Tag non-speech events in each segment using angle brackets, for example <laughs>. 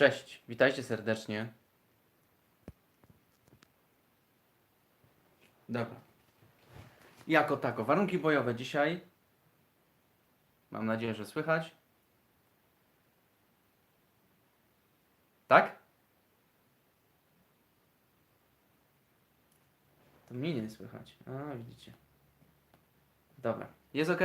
Cześć, witajcie serdecznie. Dobra. Jako tako, warunki bojowe dzisiaj. Mam nadzieję, że słychać. Tak? To mnie nie słychać. A, widzicie. Dobra. Jest ok?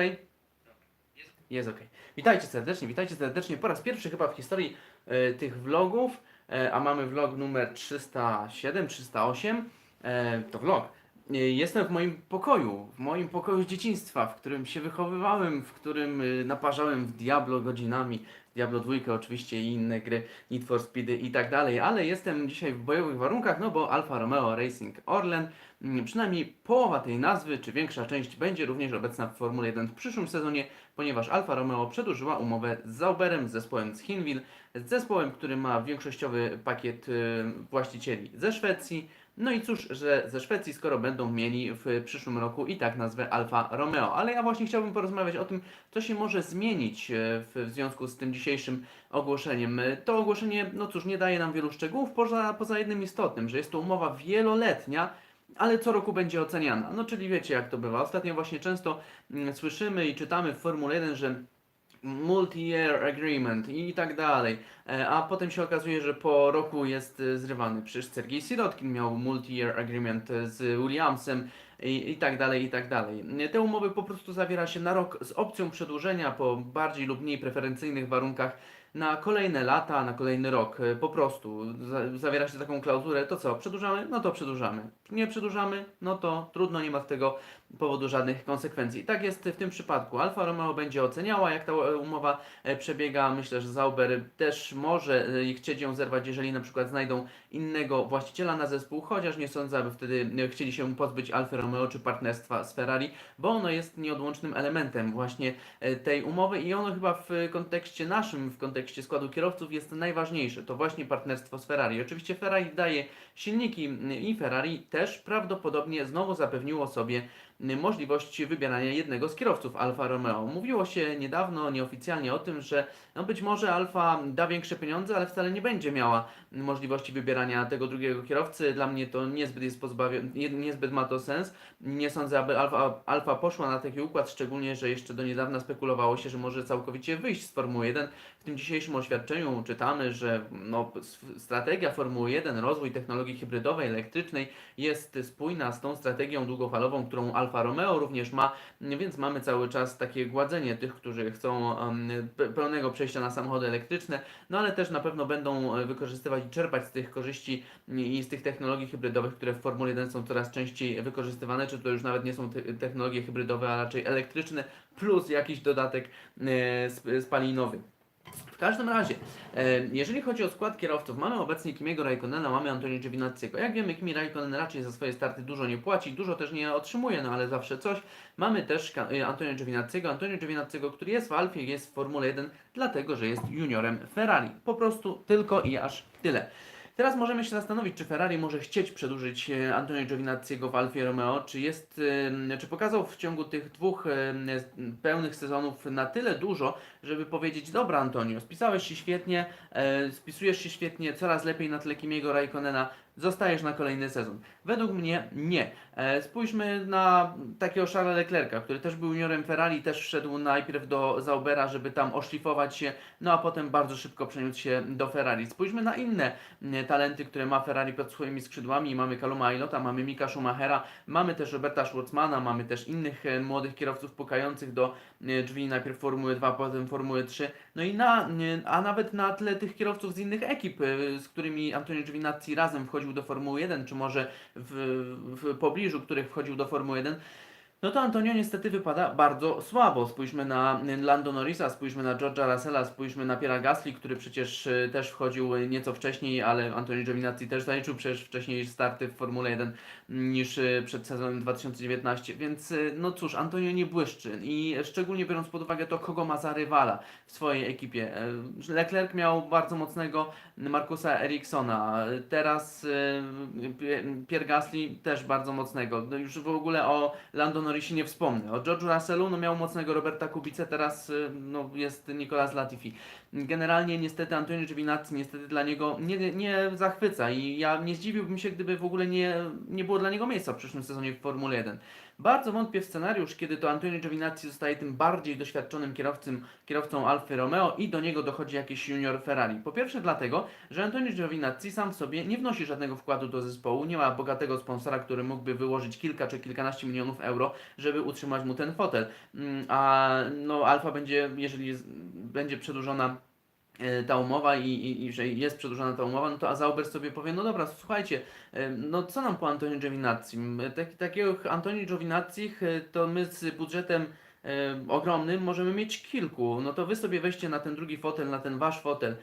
Jest ok. Witajcie serdecznie, witajcie serdecznie. Po raz pierwszy chyba w historii e, tych vlogów, e, a mamy vlog numer 307, 308, e, to vlog. E, Jestem w moim pokoju, w moim pokoju z dzieciństwa, w którym się wychowywałem, w którym e, naparzałem w Diablo godzinami. Diablo 2 oczywiście i inne gry, Need for Speedy i tak dalej, ale jestem dzisiaj w bojowych warunkach, no bo Alfa Romeo Racing Orlen, mm, przynajmniej połowa tej nazwy, czy większa część będzie również obecna w Formule 1 w przyszłym sezonie, ponieważ Alfa Romeo przedłużyła umowę z Zauberem, z zespołem z Hinwil, z zespołem, który ma większościowy pakiet y, właścicieli ze Szwecji. No i cóż, że ze Szwecji, skoro będą mieli w przyszłym roku i tak nazwę Alfa Romeo. Ale ja właśnie chciałbym porozmawiać o tym, co się może zmienić e, w, związku z tym dzisiejszym ogłoszeniem. E, To ogłoszenie, no cóż, nie daje nam wielu szczegółów, poza, poza jednym istotnym, że jest to umowa wieloletnia, ale co roku będzie oceniana. No czyli wiecie jak to bywa. Ostatnio właśnie często mm, słyszymy i czytamy w Formule 1, że multi-year agreement i tak dalej, E, a potem się okazuje, że po roku jest e, zrywany. Przecież Sergiej Sirotkin miał multi-year agreement e, z Williamsem i, i tak dalej, i tak dalej. Te umowy po prostu zawiera się na rok z opcją przedłużenia po bardziej lub mniej preferencyjnych warunkach na kolejne lata, na kolejny rok, e, po prostu za, zawiera się taką klauzulę, to co, przedłużamy? No to przedłużamy. Nie przedłużamy? No to trudno, nie ma z tego powodu żadnych konsekwencji. Tak jest w tym przypadku. Alfa Romeo będzie oceniała, jak ta umowa e, przebiega. Myślę, że Zauber też może e, chcieć ją zerwać, jeżeli na przykład znajdą innego właściciela na zespół, chociaż nie sądzę, aby wtedy e, chcieli się pozbyć Alfa Romeo czy partnerstwa z Ferrari, bo ono jest nieodłącznym elementem właśnie tej umowy i ono chyba w kontekście naszym, w kontekście składu kierowców jest najważniejsze. To właśnie partnerstwo z Ferrari. Oczywiście Ferrari daje silniki i Ferrari też prawdopodobnie znowu zapewniło sobie możliwość wybierania jednego z kierowców Alfa Romeo. Mówiło się niedawno, nieoficjalnie o tym, że no być może Alfa da większe pieniądze, ale wcale nie będzie miała możliwości wybierania tego drugiego kierowcy. Dla mnie to niezbyt jest pozbawione, niezbyt ma to sens. Nie sądzę, aby Alfa, Alfa poszła na taki układ, szczególnie, że jeszcze do niedawna spekulowało się, że może całkowicie wyjść z Formuły 1. W tym dzisiejszym oświadczeniu czytamy, że no, strategia Formuły 1, rozwój technologii hybrydowej, elektrycznej jest spójna z tą strategią długofalową, którą Alfa Romeo również ma, więc mamy cały czas takie gładzenie tych, którzy chcą pełnego przejścia na samochody elektryczne, no ale też na pewno będą e, wykorzystywać i czerpać z tych korzyści i z tych technologii hybrydowych, które w Formule 1 są coraz częściej wykorzystywane, czy to już nawet nie są te technologie hybrydowe, a raczej elektryczne, plus jakiś dodatek e, sp- spalinowy. W każdym razie, e, jeżeli chodzi o skład kierowców, mamy obecnie Kimiego Raikkonena, mamy Antonio Giovinazziego. Jak wiemy, Kimi Raikkonen raczej za swoje starty dużo nie płaci, dużo też nie otrzymuje, no ale zawsze coś. Mamy też e, Antonio Giovinazziego, Antonio Giovinazziego, który jest w Alfie, jest w Formule 1, dlatego że jest juniorem Ferrari. Po prostu tylko i aż tyle. Teraz możemy się zastanowić, czy Ferrari może chcieć przedłużyć e, Antonio Giovinazziego w Alfie Romeo, czy jest, czy pokazał w ciągu tych dwóch pełnych sezonów na tyle dużo, żeby powiedzieć, dobra Antonio, spisałeś się świetnie, e, spisujesz się świetnie, coraz lepiej na tle Kimiego Raikkonena, zostajesz na kolejny sezon. Według mnie nie. E, spójrzmy na takiego Charlesa Leclerca, który też był juniorem Ferrari, też wszedł najpierw do Zaubera, żeby tam oszlifować się, no a potem bardzo szybko przeniósł się do Ferrari. Spójrzmy na inne m, talenty, które ma Ferrari pod swoimi skrzydłami. Mamy Kaluma Ailota, mamy Mika Schumachera, mamy też Roberta Schwarzmana, mamy też innych e, młodych kierowców pukających do e, drzwi najpierw Formuły 2, potem Formuły 3. No i na, a nawet na tle tych kierowców z innych ekip, e, z którymi Antonio Giovinazzi razem wchodził do Formuły 1, czy może w, w pobliżu których wchodził do Formuły 1, no to Antonio niestety wypada bardzo słabo. Spójrzmy na Lando Norrisa, spójrzmy na George'a Russella, spójrzmy na Piera Gasly, który przecież e, też wchodził e, nieco wcześniej, ale Antonio Giovinazzi też zaliczył przecież wcześniej starty w Formule 1 niż e, przed sezonem 2019, więc no cóż, Antonio nie błyszczy i szczególnie biorąc pod uwagę to, kogo ma za rywala w swojej ekipie. Leclerc miał bardzo mocnego Markusa Ericssona, teraz Pie- Pierre Gasly też bardzo mocnego. No już w ogóle o Lando Norrisie nie wspomnę. O George'u Russellu no miał mocnego Roberta Kubicę, teraz y, no, jest Nicolas Latifi. generalnie niestety Antonio Giovinazzi niestety dla niego nie, nie zachwyca i ja nie zdziwiłbym się, gdyby w ogóle nie, nie było dla niego miejsca w przyszłym sezonie w Formule 1. Bardzo wątpię w scenariusz, kiedy to Antonio Giovinazzi zostaje tym bardziej doświadczonym kierowcą, kierowcą Alfy Romeo i do niego dochodzi jakiś junior Ferrari. Po pierwsze dlatego, że Antonio Giovinazzi sam w sobie nie wnosi żadnego wkładu do zespołu, nie ma bogatego sponsora, który mógłby wyłożyć kilka czy kilkanaście milionów euro, żeby utrzymać mu ten fotel. Mm, A no Alfa będzie, jeżeli będzie przedłużona ta umowa i, i, i że jest przedłużona ta umowa, no to Azauber sobie powie, no dobra, słuchajcie, e, no co nam po Antonio Giovinazzi? Tak, takiego Antonio Giovinazzi e, to my z budżetem e, ogromnym możemy mieć kilku, no to wy sobie weźcie na ten drugi fotel, na ten wasz fotel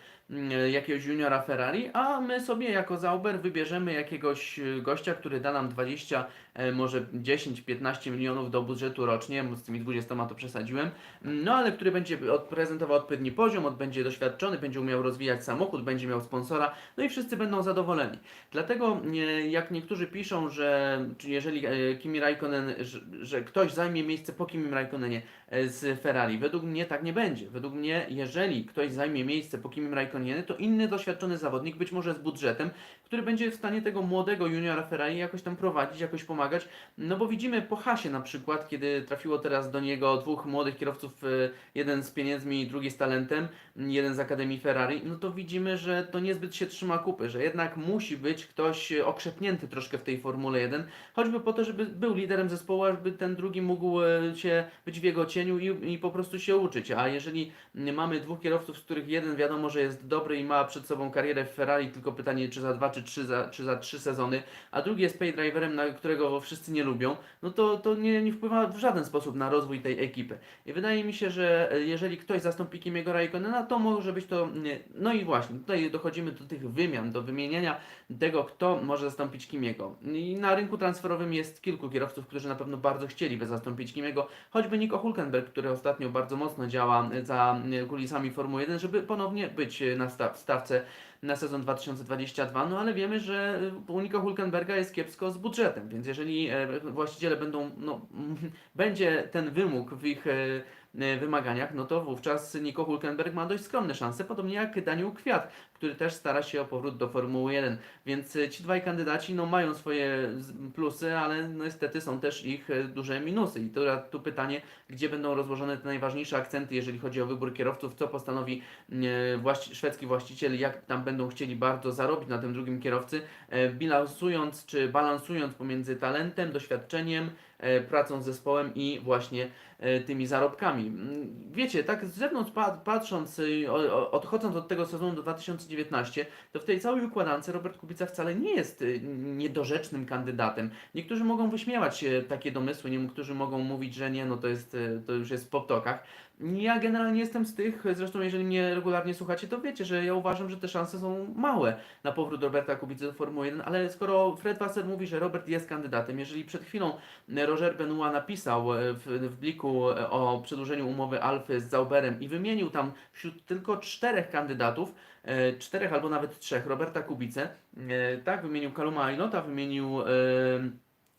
jakiegoś juniora Ferrari, a my sobie jako Zauber wybierzemy jakiegoś e, gościa, który da nam 20, e, może 10-15 milionów do budżetu rocznie, z tymi 20 to przesadziłem, no ale który będzie prezentował odpowiedni poziom, będzie doświadczony, będzie umiał rozwijać samochód, będzie miał sponsora, no i wszyscy będą zadowoleni. Dlatego e, jak niektórzy piszą, że jeżeli e, Kimi Raikkonen, że, ktoś zajmie miejsce po Kimi Raikkonenie e, z Ferrari, według mnie tak nie będzie. Według mnie, jeżeli ktoś zajmie miejsce po Kimi Raikkonenie, to inny doświadczony zawodnik, być może z budżetem, który będzie w stanie tego młodego juniora Ferrari jakoś tam prowadzić, jakoś pomagać. No bo widzimy po Hasie na przykład, kiedy trafiło teraz do niego dwóch młodych kierowców, e, jeden z pieniędzmi, drugi z talentem, jeden z Akademii Ferrari, no to widzimy, że to niezbyt się trzyma kupy, że jednak musi być ktoś e, okrzepnięty troszkę w tej Formule 1, choćby po to, żeby był liderem zespołu, żeby ten drugi mógł e, się być w jego cieniu i, i po prostu się uczyć. A jeżeli mamy dwóch kierowców, z których jeden wiadomo, że jest dobry i ma przed sobą karierę w Ferrari, tylko pytanie, czy za dwa, czy trzy, za, czy za trzy sezony, a drugi jest paydriverem, na którego wszyscy nie lubią, no to, to nie, nie wpływa w żaden sposób na rozwój tej ekipy. I wydaje mi się, że e, jeżeli ktoś zastąpi Kimiego Raikkonena, to może być to... nie- No i właśnie, tutaj dochodzimy do tych wymian, do wymieniania tego, kto może zastąpić Kimiego. I na rynku transferowym jest kilku kierowców, którzy na pewno bardzo chcieliby zastąpić Kimiego, choćby Nico Hulkenberg, który ostatnio bardzo mocno działa za e, kulisami Formuły 1, żeby ponownie być e, na stawce na sezon 2022, no ale wiemy, że u Nico Hulkenberga jest kiepsko z budżetem, więc jeżeli e, właściciele będą, no, <laughs> będzie ten wymóg w ich e, e, wymaganiach, no to wówczas Nico Hulkenberg ma dość skromne szanse, podobnie jak Daniel Kwiat, który też stara się o powrót do Formuły 1. Więc e, ci dwaj kandydaci no, mają swoje plusy, ale no, niestety są też ich e, duże minusy. I to tu pytanie, gdzie będą rozłożone te najważniejsze akcenty, jeżeli chodzi o wybór kierowców, co postanowi e, właści- szwedzki właściciel, jak tam będą chcieli bardzo zarobić na tym drugim kierowcy, bilansując czy balansując pomiędzy talentem, doświadczeniem, pracą z zespołem i właśnie tymi zarobkami. Mm, Wiecie, tak z zewnątrz pa- patrząc, odchodząc od tego sezonu do 2019, to w tej całej układance Robert Kubica wcale nie jest y, niedorzecznym kandydatem. Niektórzy mogą wyśmiewać takie domysły, niektórzy mogą mówić, że nie, no to jest, y, to już jest w poptokach. Ja generalnie jestem z tych, zresztą jeżeli mnie regularnie słuchacie, to wiecie, że ja uważam, że te szanse są małe. Na powrót Roberta Kubicy do Formuły 1, ale skoro Fred Wasser mówi, że Robert jest kandydatem, jeżeli przed chwilą Roger Benoit napisał e, w, w bliku e, o przedłużeniu umowy Alfy z Zauberem i wymienił tam wśród tylko czterech kandydatów, e, czterech albo nawet trzech, Roberta Kubicę, e, tak, wymienił Kaluma Ailota, wymienił e,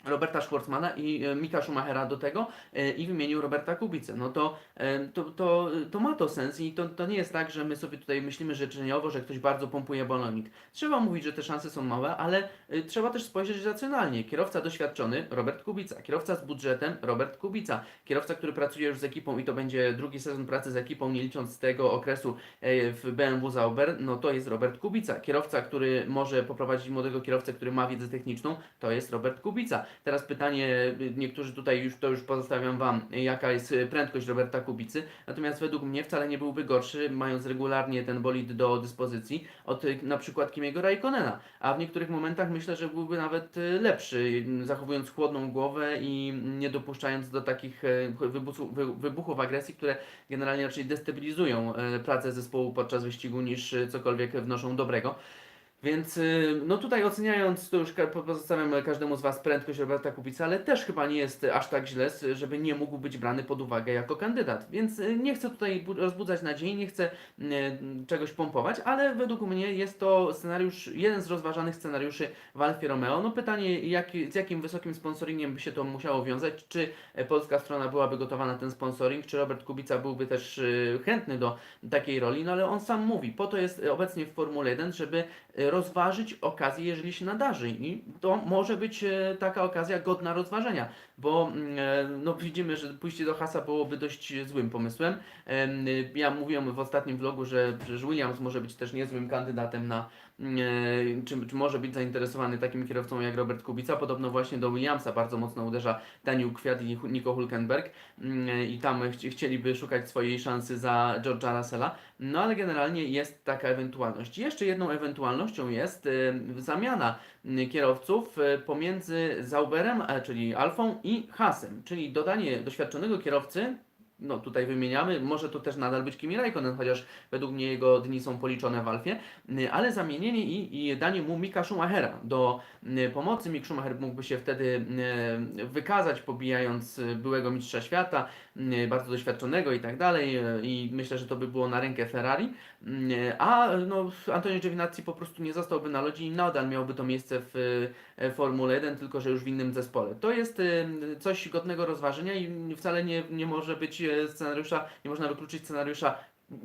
Roberta Schwarzmana i e, Mika Schumachera do tego e, i wymienił Roberta Kubicę. No to, e, to, to, to ma to sens i to, to nie jest tak, że my sobie tutaj myślimy życzeniowo, że ktoś bardzo pompuje balonik. Trzeba mówić, że te szanse są małe, ale trzeba też spojrzeć racjonalnie. Kierowca doświadczony, Robert Kubica. Kierowca z budżetem, Robert Kubica. Kierowca, który pracuje już z ekipą i to będzie drugi sezon pracy z ekipą, nie licząc tego okresu w BMW Zauber, no to jest Robert Kubica. Kierowca, który może poprowadzić młodego kierowcę, który ma wiedzę techniczną, to jest Robert Kubica. Teraz pytanie, niektórzy tutaj już to już pozostawiam Wam, jaka jest y, prędkość Roberta Kubicy. Natomiast według mnie wcale nie byłby gorszy, mając regularnie ten bolid do dyspozycji, od y, na przykład Kimiego Raikkonena. A w niektórych momentach myślę, że byłby nawet y, lepszy, zachowując chłodną głowę i nie dopuszczając do takich wybuchów, wy- wybuchów agresji, które generalnie raczej destabilizują pracę zespołu podczas wyścigu niż cokolwiek wnoszą dobrego. Więc y, no tutaj oceniając, to już pozostawiam każdemu z Was prędkość Roberta Kubica, ale też chyba nie jest aż tak źle, żeby nie mógł być brany pod uwagę jako kandydat. Więc y, nie chcę tutaj bu- rozbudzać nadziei, nie chcę y, czegoś pompować, ale według mnie jest to scenariusz, jeden z rozważanych scenariuszy w Alfie Romeo. No pytanie, jak, z jakim wysokim sponsoringiem by się to musiało wiązać, czy polska strona byłaby gotowa na ten sponsoring, czy Robert Kubica byłby też chętny do takiej roli, no ale on sam mówi, po to jest obecnie w Formule 1, żeby rozważyć okazję, jeżeli się nadarzy. I to może być e, taka okazja godna rozważenia, bo mm, e, no, widzimy, że pójście do Hasa byłoby dość złym pomysłem. Em, Ja mówiłem w ostatnim vlogu, że, że Williams może być też niezłym kandydatem na, mm, e, czy, czy może być zainteresowany takim kierowcą jak Robert Kubica. Podobno właśnie do Williamsa bardzo mocno uderza Daniel Kwiat i Nico Hulkenberg mm, i tam chci- chcieliby szukać swojej szansy za George'a Russella. No ale generalnie jest taka ewentualność. Jeszcze jedną ewentualnością jest zamiana kierowców pomiędzy Zauberem, e, czyli Alfą i Hasem, czyli dodanie doświadczonego kierowcy. No tutaj wymieniamy, może to też nadal być Kimi Raikkonen, chociaż według mnie jego dni są policzone w Alfie, ale zamienienie i, i danie mu Mika Schumachera do pomocy. Mick Schumacher mógłby się wtedy wykazać, pobijając byłego mistrza świata, bardzo doświadczonego i tak dalej i myślę, że to by było na rękę Ferrari, a no, Antonio Giovinazzi po prostu nie zostałby na lodzi i nadal miałby to miejsce w y, Formule 1, tylko że już w innym zespole. To jest y, coś godnego rozważenia i wcale nie, nie może być y, scenariusza, nie można wykluczyć scenariusza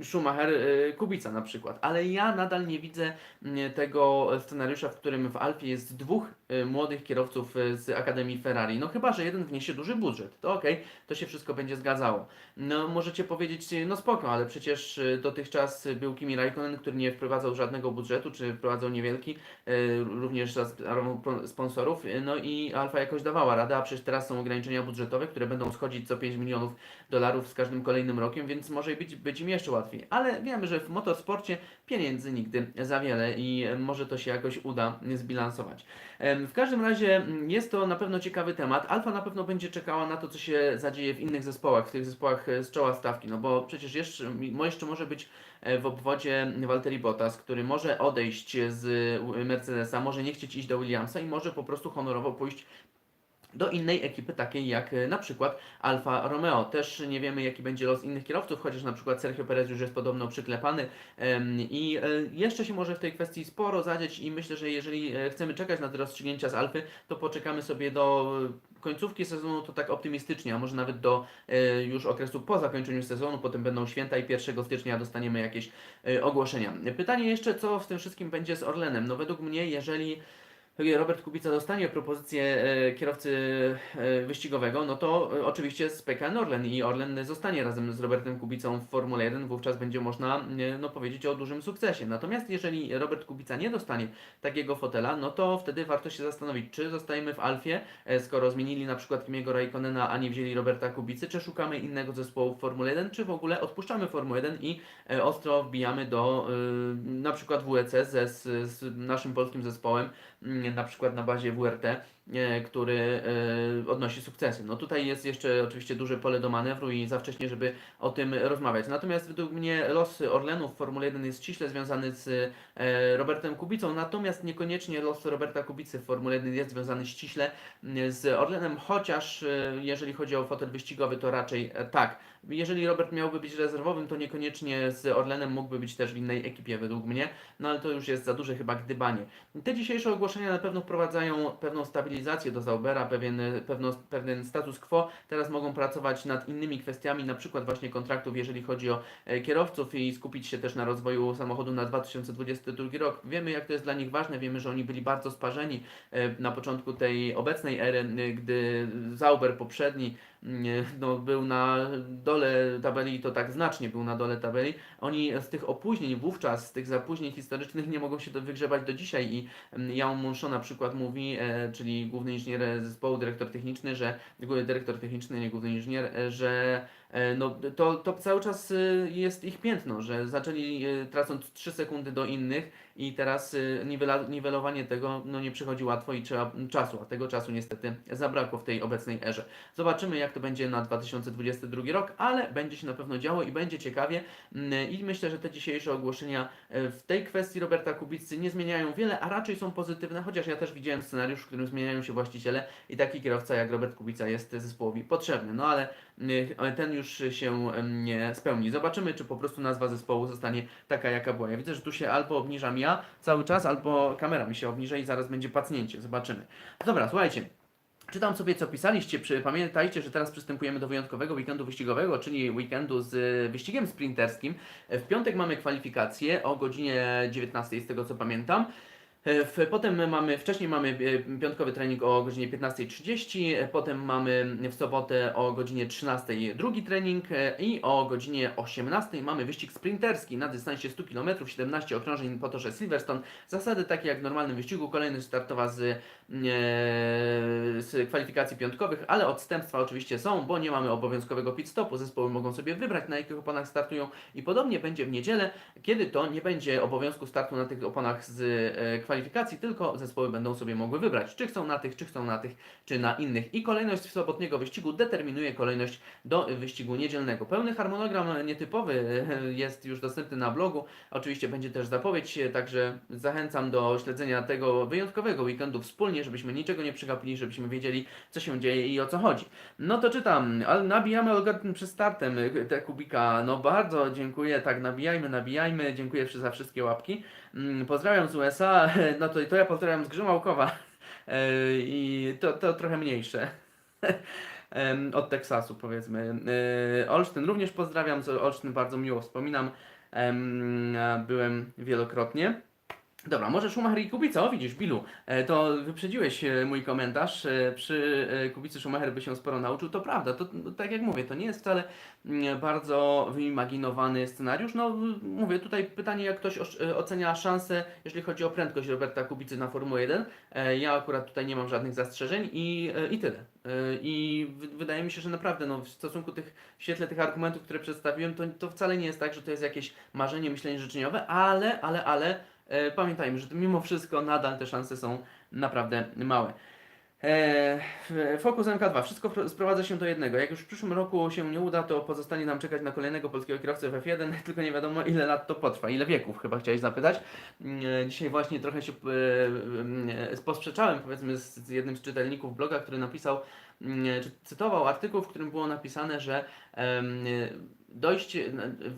Schumacher, y, Kubica na przykład, ale ja nadal nie widzę y, tego scenariusza, w którym w Alfie jest dwóch y, młodych kierowców y, z Akademii Ferrari. No chyba, że jeden wniesie duży budżet, to okej, to się wszystko będzie zgadzało. No możecie powiedzieć, no spoko, ale przecież dotychczas był Kimi Raikkonen, który nie wprowadzał żadnego budżetu, czy wprowadzał niewielki, również za sponsorów, no i Alfa jakoś dawała radę, a przecież teraz są ograniczenia budżetowe, które będą schodzić co 5 milionów dolarów z każdym kolejnym rokiem, więc może być, być im jeszcze Ale wiemy, że w motorsporcie pieniędzy nigdy za wiele i e, może to się jakoś uda zbilansować. W każdym razie jest to na pewno ciekawy temat. Alfa na pewno będzie czekała na to, co się zadzieje w innych zespołach, w tych zespołach e, z czoła stawki, no bo przecież jeszcze, jeszcze może być e, w obwodzie Valtteri Bottas, który może odejść z Mercedesa, może nie chcieć iść do Williamsa i może po prostu honorowo pójść do innej ekipy, takiej jak e, na przykład Alfa Romeo. Też nie wiemy, jaki będzie los innych kierowców, chociaż na przykład Sergio Perez już jest podobno przyklepany i e, jeszcze się może w tej kwestii sporo zadzieć i myślę, że jeżeli e, chcemy czekać na te rozstrzygnięcia z Alfy, to poczekamy sobie do końcówki sezonu, to tak optymistycznie, a może nawet do już okresu po zakończeniu sezonu, potem będą święta i 1 stycznia dostaniemy jakieś ogłoszenia. Pytanie jeszcze, co w tym wszystkim będzie z Orlenem? No według mnie, jeżeli Robert Kubica dostanie propozycję e, kierowcy e, wyścigowego, no to e, oczywiście z PKN Orlen i Orlen zostanie razem z Robertem Kubicą w Formule 1, wówczas będzie można no, powiedzieć o dużym sukcesie. Natomiast jeżeli Robert Kubica nie dostanie takiego fotela, no to wtedy warto się zastanowić, czy zostajemy w Alfie, skoro zmienili na przykład Kimiego Raikkonena, a nie wzięli Roberta Kubicy, czy szukamy innego zespołu w Formule 1, czy w ogóle odpuszczamy Formułę 1 i ostro wbijamy do na przykład WEC z, naszym polskim zespołem, na przykład na bazie WRT, który e, odnosi sukcesy. No tutaj jest jeszcze oczywiście duże pole do manewru i za wcześnie, żeby o tym rozmawiać. Natomiast według mnie los Orlenu w Formule 1 jest ściśle związany z e, Robertem Kubicą, natomiast niekoniecznie los Roberta Kubicy w Formule 1 jest związany ściśle z Orlenem, chociaż e, jeżeli chodzi o fotel wyścigowy, to raczej e, tak. Jeżeli Robert miałby być rezerwowym, to niekoniecznie z Orlenem mógłby być też w innej ekipie według mnie, no ale to już jest za duże chyba gdybanie. Te dzisiejsze ogłoszenia na pewno wprowadzają pewną stabilizację do Zaubera, pewien, pewno, pewien status quo. Teraz mogą pracować nad innymi kwestiami, na przykład właśnie kontraktów, jeżeli chodzi o e, kierowców i skupić się też na rozwoju samochodu na 2022 rok. Wiemy, jak to jest dla nich ważne, wiemy, że oni byli bardzo sparzeni e, na początku tej obecnej ery, e, gdy Zauber poprzedni no, był na dole tabeli i to tak znacznie był na dole tabeli. Oni z tych opóźnień wówczas, z tych zapóźnień historycznych nie mogą się do, wygrzebać do dzisiaj i mm, Jan Monchon na przykład mówi, e, czyli główny inżynier zespołu, dyrektor techniczny, że dyrektor techniczny, nie główny inżynier, e, że e, no, to, to cały czas jest ich piętno, że zaczęli tracąc 3 sekundy do innych i teraz y, niwela, niwelowanie tego no, nie przychodzi łatwo i trzeba czasu, a tego czasu niestety zabrakło w tej obecnej erze. Zobaczymy jak to będzie na 2022 rok, ale będzie się na pewno działo i będzie ciekawie Mm, i myślę, że te dzisiejsze ogłoszenia e, w tej kwestii Roberta Kubicy nie zmieniają wiele, a raczej są pozytywne, chociaż ja też widziałem scenariusz, w którym zmieniają się właściciele i taki kierowca jak Robert Kubica jest zespołowi potrzebny, no ale mm, ten już się nie spełni. Zobaczymy, czy po prostu nazwa zespołu zostanie taka, jaka była. Ja widzę, że tu się albo obniżam ja cały czas, albo kamera mi się obniża i zaraz będzie pacnięcie. Zobaczymy. Dobra, słuchajcie. Czytam sobie, co pisaliście. Pamiętajcie, że teraz przystępujemy do wyjątkowego weekendu wyścigowego, czyli weekendu z wyścigiem sprinterskim. W piątek mamy kwalifikacje o godzinie 19, z tego co pamiętam. E, potem mamy, wcześniej mamy e, piątkowy trening o godzinie 15.30, e, potem mamy w sobotę o godzinie 13.00 drugi trening i o godzinie 18.00 mamy wyścig sprinterski na dystansie 100 km, 17 okrążeń po torze Silverstone. Zasady takie jak w normalnym wyścigu, kolejność startowa z, z kwalifikacji piątkowych, ale odstępstwa oczywiście są, bo nie mamy obowiązkowego pit stopu, zespoły mogą sobie wybrać na jakich oponach startują i podobnie będzie w niedzielę, kiedy to nie będzie obowiązku startu na tych oponach z e, kwalifikacji, tylko zespoły będą sobie mogły wybrać, czy chcą na tych, czy chcą na tych, czy na innych. I kolejność sobotniego wyścigu determinuje kolejność do wyścigu niedzielnego. Pełny harmonogram nietypowy e, <laughs> jest już dostępny na blogu. Oczywiście będzie też zapowiedź, także zachęcam do śledzenia tego wyjątkowego weekendu wspólnie, żebyśmy niczego nie przegapili, żebyśmy wiedzieli, co się dzieje i o co chodzi. No to czytam, ale nabijamy algorytm przed startem te kubika. No bardzo dziękuję, tak nabijajmy, nabijajmy. Dziękuję za wszystkie łapki. Mm, Pozdrawiam z USA, <laughs> no to, to ja pozdrawiam z Grzymałkowa <laughs> E, i to, to trochę mniejsze. <laughs> Od Teksasu powiedzmy. E, Olsztyn również pozdrawiam, z Olsztyn bardzo miło wspominam. Byłem wielokrotnie. Dobra, może Schumacher i Kubica, o widzisz, Bilu, e, to wyprzedziłeś e, mój komentarz. E, Przy Kubicy Schumacher by się sporo nauczył, to prawda, to no, tak jak mówię, to nie jest wcale mm, bardzo wyimaginowany scenariusz. No mówię, tutaj pytanie, jak ktoś ocenia szanse, jeżeli chodzi o prędkość Roberta Kubicy na Formułę 1. E, Ja akurat tutaj nie mam żadnych zastrzeżeń i, i tyle. I wy- wydaje mi się, że naprawdę no, w stosunku tych, w świetle tych argumentów, które przedstawiłem, to, to wcale nie jest tak, że to jest jakieś marzenie, myślenie życzeniowe, ale, ale, ale pamiętajmy, że mimo wszystko nadal te szanse są naprawdę małe. E, Focus MK2. Wszystko sprowadza się do jednego. Jak już w przyszłym roku się nie uda, to pozostanie nam czekać na kolejnego polskiego kierowcę w F1, <laughs> tylko nie wiadomo ile lat to potrwa, ile wieków chyba chciałeś zapytać. Mm, e, Dzisiaj właśnie trochę się e, e, posprzeczałem powiedzmy z, jednym z czytelników bloga, który napisał, mm, czy cytował artykuł, w którym było napisane, że dojście,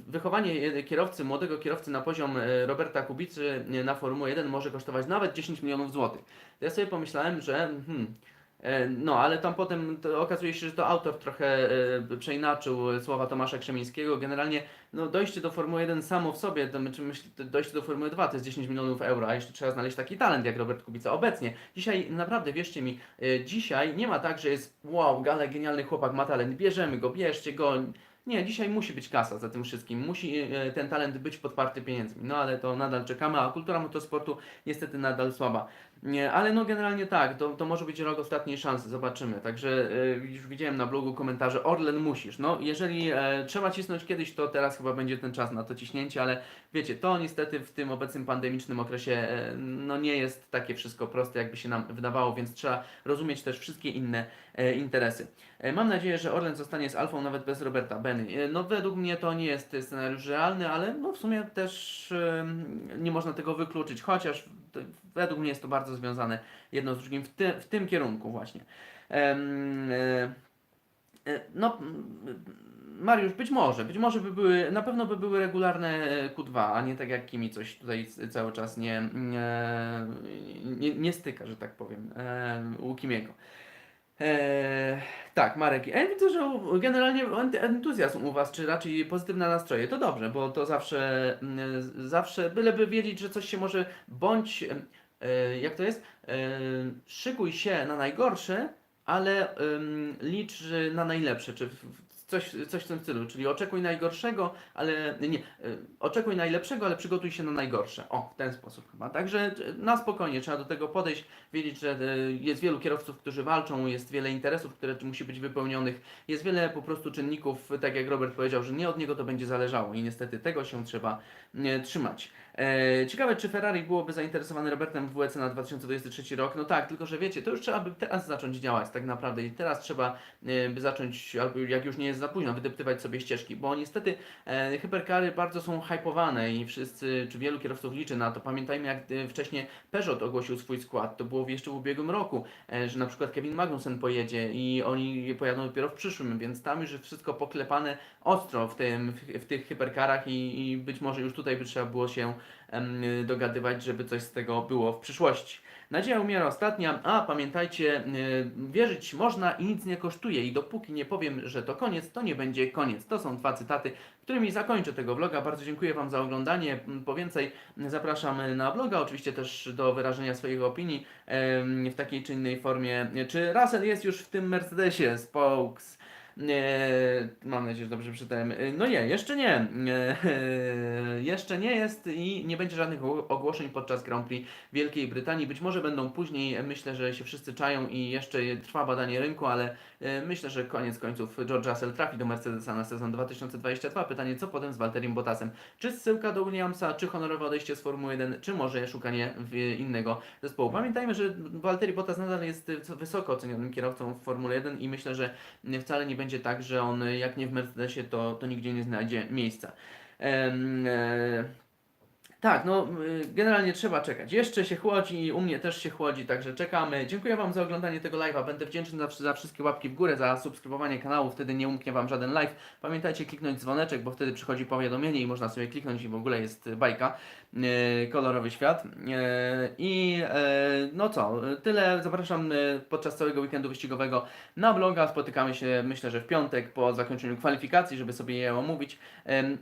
wychowanie kierowcy, młodego kierowcy na poziom e, Roberta Kubicy e, na Formułę 1 może kosztować nawet 10 milionów złotych. Ja sobie pomyślałem, że hmm, e, no, ale tam potem okazuje się, że to autor trochę przeinaczył słowa Tomasza Krzemińskiego. Generalnie no, dojście do Formuły 1 samo w sobie, to, czy myśl, to dojście do Formuły 2 to jest 10 milionów euro, a jeszcze trzeba znaleźć taki talent jak Robert Kubica obecnie. Dzisiaj, naprawdę, wierzcie mi, dzisiaj nie ma tak, że jest wow, gale, genialny chłopak, ma talent, bierzemy go, bierzcie go. Nie, dzisiaj musi być kasa za tym wszystkim, musi e, ten talent być podparty pieniędzmi, no ale to nadal czekamy, a kultura motorsportu niestety nadal słaba. Nie, ale no generalnie tak, to, to może być rok ostatniej szansy, zobaczymy. Także e, już widziałem na blogu komentarze, Orlen musisz. No jeżeli e, trzeba cisnąć kiedyś, to teraz chyba będzie ten czas na to ciśnięcie, ale wiecie, to niestety w tym obecnym pandemicznym okresie e, no nie jest takie wszystko proste, jakby się nam wydawało, więc trzeba rozumieć też wszystkie inne interesy. Mam nadzieję, że Orlen zostanie z Alfą nawet bez Roberta Benny. No według mnie to nie jest scenariusz realny, ale no w sumie też nie można tego wykluczyć, chociaż według mnie jest to bardzo związane jedno z drugim w, ty, w tym kierunku właśnie. E, e, no Mariusz, być może, być może by były, na pewno by były regularne e, Q2, a nie tak jak Kimi coś tutaj cały czas nie, nie, nie, styka, że tak powiem, e, u Kimiego. Eee, tak, Marek. Ja widzę, że generalnie ent- entuzjazm u Was, czy raczej pozytywne nastroje, to dobrze, bo to zawsze, mm, zawsze, byleby wiedzieć, że coś się może, bądź, e, jak to jest, e, szykuj się na najgorsze, ale licz na najlepsze, czy coś, coś w tym stylu, czyli oczekuj najgorszego, ale nie, e, oczekuj najlepszego, ale przygotuj się na najgorsze. O, w ten sposób chyba. Także e, na spokojnie trzeba do tego podejść, wiedzieć, że e, jest wielu kierowców, którzy walczą, jest wiele interesów, które musi być wypełnionych, jest wiele po prostu czynników, tak jak Robert powiedział, że nie od niego to będzie zależało i niestety tego się trzeba trzymać. E, ciekawe, czy Ferrari byłoby zainteresowane Robertem w WEC na 2023 rok. No tak, tylko że wiecie, to już trzeba by teraz zacząć działać tak naprawdę i teraz trzeba e, by zacząć, albo jak już nie jest za późno, wydeptywać sobie ścieżki, bo niestety e, hyperkary bardzo są hypowane i wszyscy, czy wielu kierowców liczy na to. Pamiętajmy, jak wcześniej Peugeot ogłosił swój skład, to było jeszcze w ubiegłym roku, że na przykład Kevin Magnussen pojedzie i oni pojadą dopiero w przyszłym, więc tam już wszystko poklepane ostro w, tym, w, w tych hyperkarach i, i być może już tutaj by trzeba było się dogadywać, żeby coś z tego było w przyszłości. Nadzieja umiera ostatnia, a pamiętajcie, wierzyć można i nic nie kosztuje i dopóki nie powiem, że to koniec, to nie będzie koniec. To są dwa cytaty, którymi zakończę tego vloga. Bardzo dziękuję Wam za oglądanie. Po więcej zapraszam na bloga, oczywiście też do wyrażenia swoich opinii w takiej czy innej formie. Czy Russell jest już w tym Mercedesie Spokes? Mam nadzieję, że dobrze przeczytałem. No nie, jeszcze nie. Jeszcze nie jest i nie będzie żadnych ogłoszeń podczas Grand Prix Wielkiej Brytanii. Być może będą później. Myślę, że się wszyscy czają i jeszcze trwa badanie rynku, ale e, myślę, że koniec końców George Russell trafi do Mercedesa na sezon 2022. Pytanie, co potem z Walteriem Bottasem? Czy zsyłka do Williamsa, czy honorowe odejście z Formuły 1, czy może szukanie innego zespołu? Pamiętajmy, że Walteri Bottas nadal jest e, wysoko ocenionym kierowcą w Formule 1 i myślę, że wcale nie będzie tak, że on jak nie w Mercedesie, to, to nigdzie nie znajdzie miejsca. Em, e, tak, no y, generalnie trzeba czekać. Jeszcze się chłodzi u mnie też się chłodzi, także czekamy. Dziękuję Wam za oglądanie tego live'a. Będę wdzięczny za, za wszystkie łapki w górę, za subskrybowanie kanału, wtedy nie umknie Wam żaden live. Pamiętajcie kliknąć dzwoneczek, bo wtedy przychodzi powiadomienie i można sobie kliknąć i w ogóle jest bajka. e, kolorowy świat. I no co, tyle. Zapraszam podczas całego weekendu wyścigowego na bloga. Spotykamy się myślę, że w piątek po zakończeniu kwalifikacji, żeby sobie je omówić.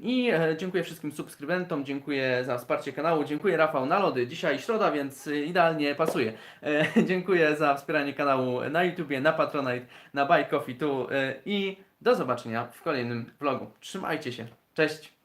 I dziękuję wszystkim subskrybentom, dziękuję za wsparcie kanału, dziękuję Rafał na lody. Dzisiaj środa, więc e, idealnie pasuje. E, <laughs> Dziękuję za wspieranie kanału na YouTubie, na Patronite, na Buy Coffee tu e, i do zobaczenia w kolejnym vlogu. Trzymajcie się. Cześć!